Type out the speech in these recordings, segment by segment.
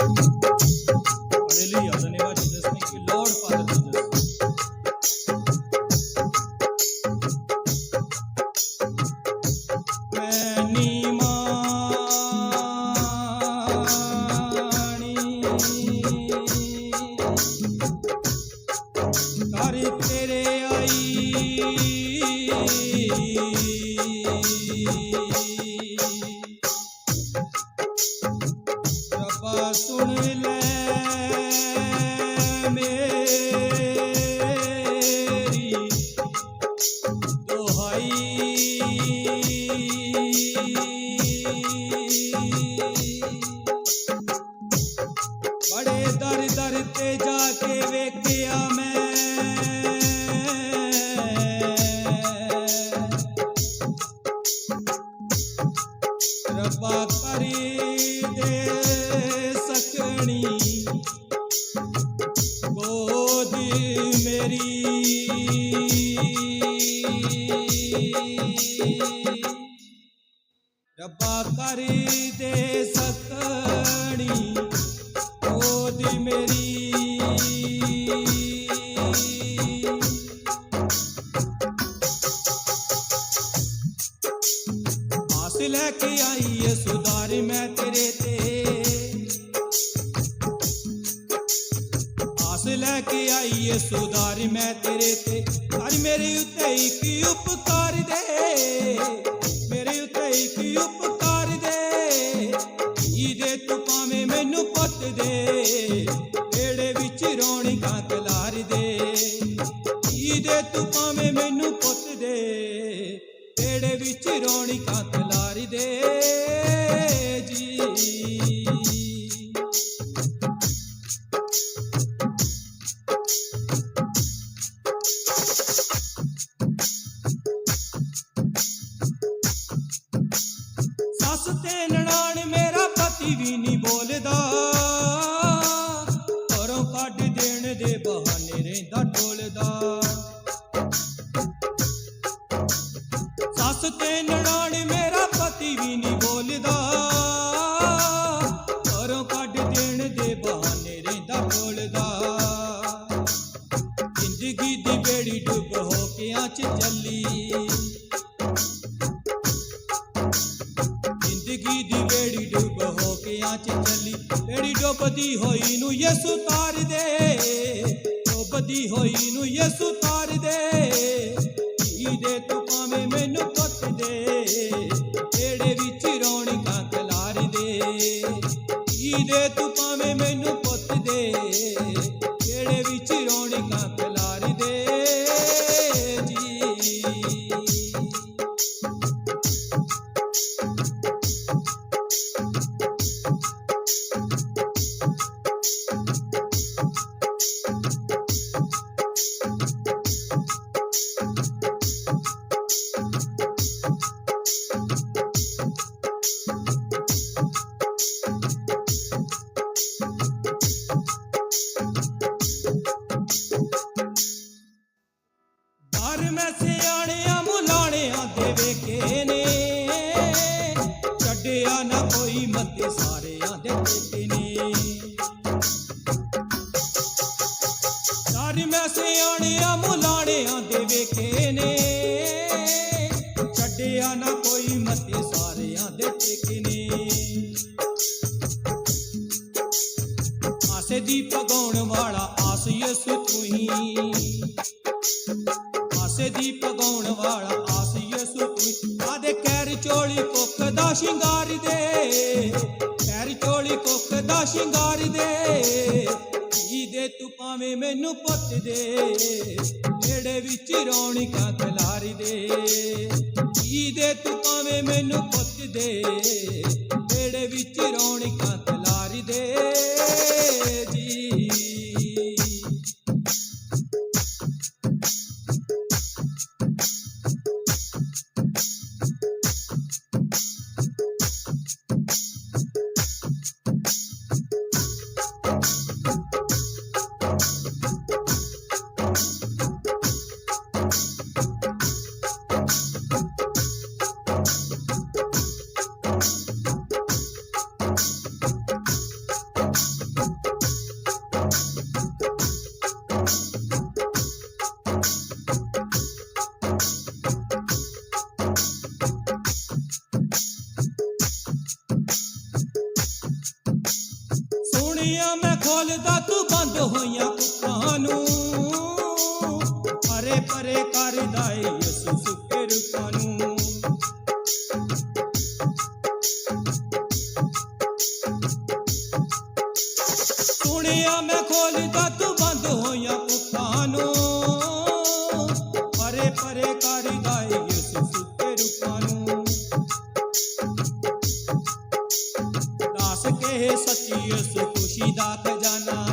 Hallelujah. The name of Jesus. Thank you, Lord, Father ਰੱਬਾ ਸੁਣ ਲੈ ਮੇਰੀ ਦੁਹਾਈ ਬੜੇ ਦਰ ਦਰ ਤੇ ਜਾ ਕੇ ਵੇਖਿਆ ਮੈਂ ਰੱਬਾ ਕਰੀ ਦੇ ਸਕਣੀ ਗੋਦ ਮੇਰੀ। ਰੱਬਾ ਕਰੀ ਦੇ ਸਕਣੀ ਗੋਦ ਮੇਰੀ। ਆਸ ਲੈ ਕੇ ਆਈ ਏ ਸੁਧਾਰ ਮੈਂ ਤੇਰੇ ਤੇ। ਏ ਸੁਧਾਰ ਮੈਂ ਤੇਰੇ ਤੇ। ਕਰ ਮੇਰੇ ਉੱਤੇ ਇੱਕ ਉਪਕਾਰ ਦੇ। ਮੇਰੇ ਉੱਤੇ ਇੱਕ ਉਪਕਾਰ ਦੇ। ਇਹਦੇ ਤੂੰ ਭਾਵੇਂ ਮੈਨੂੰ ਪੁੱਤ ਦੇ। ਏੜੇ ਵਿੱਚ ਰੌਣਕਾਂ ਕਲਾਰ ਦੇ। ਇਹਦੇ ਤੂੰ ਭਾਵੇਂ ਮੈਨੂੰ ਪੁੱਤ ਦੇ। ਏੜੇ ਵਿੱਚ ਰੌਣਕਾਂ ਕਲਾਰ ਦੇ। ਜੀ ਨਹੀਂ ਬੋਲਦਾ ਘਰੋਂ ਕੱਢ ਦੇਣ ਦੇ ਬਹਾਨੇ ਰਹਿੰਦਾ ਟੋਲਦਾ ਸੱਸ ਤੇ ਨਨਾਣ ਜ਼ਿੰਦਗੀ ਦੀ ਬੇੜੀ ਡੁੱਬ ਹੋ ਕੇ ਆਚ ਚੱਲੀ। ਬੇੜੀ ਡੁੱਬਦੀ ਹੋਈ ਨੂੰ ਯਿਸੂ ਤਾਰ ਦੇ। ਡੁੱਬਦੀ ਹੋਈ ਨੂੰ ਯਿਸੂ ਤਾਰ ਦੇ। ਇਹਦੇ ਤੂੰ ਭਾਵੇਂ ਮੈਨੂੰ ਪੁੱਤ ਦੇ। ਏੜੇ ਵਿੱਚ ਰੌਣਕਾਂ ਕਲਾਰ ਦੇ। ਇਹਦੇ ਤੂੰ ਭਾਵੇਂ ਨੇ। ਛੱਡਿਆ ਨਾ ਕੋਈ ਮੱਤੇ ਸਾਰਿਆਂ ਦੇ ਟੇਕੇ ਨੇ। ਸਿਆਣਿਆਂ ਮੁਲਾਣਿਆਂ ਦੇ ਵੇਖੇ ਨੇ। ਛੱਡਿਆ ਨਾ ਕੋਈ ਮੱਤੇ ਸਾਰਿਆਂ ਦੇ ਟੇਕੇ ਨੇ। ਆਸੇ ਦੀ ਪਗਾਉਣ ਵਾਲਾ ਆਸ ਯਿਸੂ ਤੂੰ ਹੀ। ਆਸੇ ਦੀ ਪਗਾਉਣ ਵਾਲਾ ਆਸ ਯਿਸੂ ਤੂੰ ਆਦੇ ਕੈਰ ਚੋਲੀ ਕੁੱਖ ਦਾ ਸ਼ਿੰਗਾਰ ਦੇ। ਕੈਰ ਚੋਲੀ ਕੁੱਖ ਦਾ ਸ਼ਿੰਗਾਰ ਦੇ। ਤੂੰ ਭਾਵੇਂ ਮੈਨੂੰ ਪੁੱਤ ਦੇ ਜਿਹੜੇ ਵਿੱਚ ਰੌਣਕਾਂ ਖਲਾਰੀ ਦੇ। ਦੇ ਤੂੰ ਭਾਵੇਂ ਮੈਨੂੰ ਪੁੱਤ ਦੇ ਏੜੇ ਵਿੱਚ ਰੌਣਕਾਂ ਸੁਣਿਆ ਮੈਂ ਖੋਲਦਾ ਤੂੰ ਬੰਦ ਹੋਈਆਂ ਕੁੱਖਾਂ ਨੂੰ। ਪਰੇ ਪਰੇ ਕਰਦਾ ਏ ਯਿਸੂ ਸੁੱਕੇ ਰੂਪਾਂ ਨੂੰ। ਸੁਣਿਆ, ਮੈਂ ਖੋਲਦਾ ਤੂੰ ਬੰਦ ਸੱਚੀ ਖੁਸ਼ੀ ਦਾ ਖਜ਼ਾਨਾ।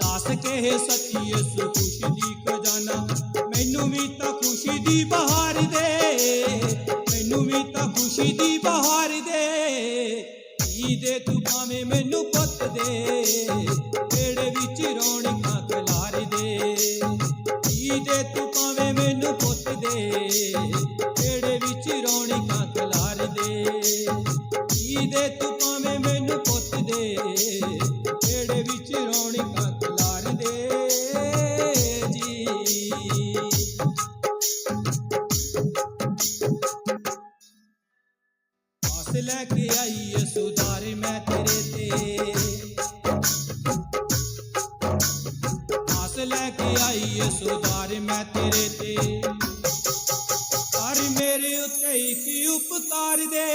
ਦਾਸ ਕਹੇ ਸੱਚੀ ਯਿਸੂ ਖੁਸ਼ੀ ਦੀ ਖਜ਼ਾਨਾ। ਮੈਨੂੰ ਵੀ ਤਾਂ ਖੁਸ਼ੀ ਦੀ ਬਹਾਰ ਦੇ। ਮੈਨੂੰ ਵੀ ਤਾਂ ਖੁਸ਼ੀ ਦੀ ਬਹਾਰ ਦੇ। ਕੀ ਦੇ ਤੂੰ ਭਾਵੇਂ ਮੈਨੂੰ ਪੁੱਤ ਦੇ। ਵੇੜੇ ਵਿੱਚ ਰੌਣਕਾਂ ਖਲਾਰ ਦੇ। ਕੀ ਦੇ ਤੂੰ ਭਾਵੇਂ ਮੈਨੂੰ ਪੁੱਤ ਦੇ। ਵੇੜੇ ਵਿੱਚ ਰੌਣਕਾਂ ਕੀ ਦੇ ਤੂੰ ਭਾਵੇਂ ਮੈਨੂੰ ਪੁੱਤ ਦੇ ਵੇੜੇ ਵਿੱਚ ਰੌਣਕਾਂ ਖਿਲਾਰ ਦੇ ਜੀ। ਆਸ ਲੈ ਕੇ ਆਈ ਏ ਸੁਧਾਰ ਮੈਂ ਤੇਰੇ ਤੇ। ਆਸ ਲੈ ਕੇ ਆਈ ਏ ਸੁਧਾਰ ਮੈਂ ਤੇਰੇ ਤੇ। ਕਰ ਕੀ ਉੱਤੇ ਇੱਕ ਉਪਕਾਰ ਦੇ।